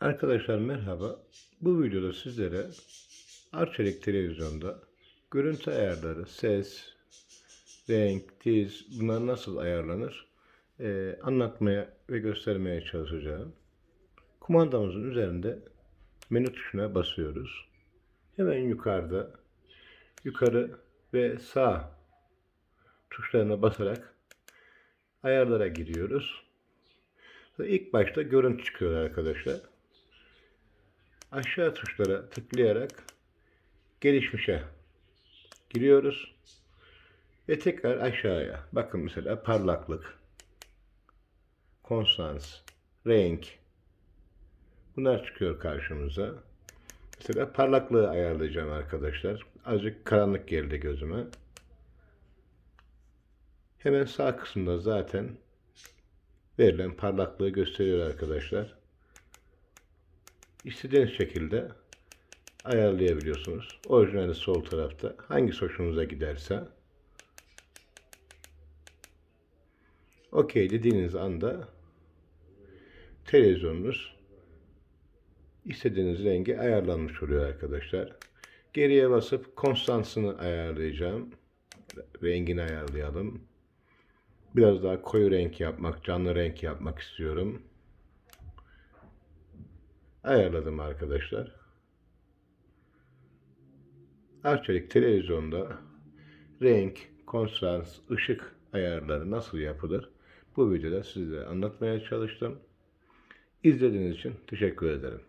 Arkadaşlar merhaba. Bu videoda sizlere Arçelik televizyonda görüntü ayarları, ses, renk, tiz bunlar nasıl ayarlanır eee, anlatmaya ve göstermeye çalışacağım. Kumandamızın üzerinde menü tuşuna basıyoruz. Hemen yukarıda yukarı ve sağ tuşlarına basarak ayarlara giriyoruz. İlk başta görüntü çıkıyor arkadaşlar. Aşağı tuşlara tıklayarak gelişmişe giriyoruz. Ve tekrar aşağıya. Bakın mesela parlaklık, konstans, renk. Bunlar çıkıyor karşımıza. Mesela parlaklığı ayarlayacağım arkadaşlar. Azıcık karanlık geldi gözüme. Hemen sağ kısımda zaten verilen parlaklığı gösteriyor arkadaşlar. İstediğiniz şekilde ayarlayabiliyorsunuz. Orijinali sol tarafta. Hangisi hoşunuza giderse. OK dediğiniz anda televizyonunuz istediğiniz rengi ayarlanmış oluyor arkadaşlar. Geriye basıp konstansını ayarlayacağım. Rengini ayarlayalım. Biraz daha koyu renk yapmak, canlı renk yapmak istiyorum. Ayarladım arkadaşlar. Arçelik televizyonda renk, konstans, ışık ayarları nasıl yapılır? Bu videoda size anlatmaya çalıştım. İzlediğiniz için teşekkür ederim.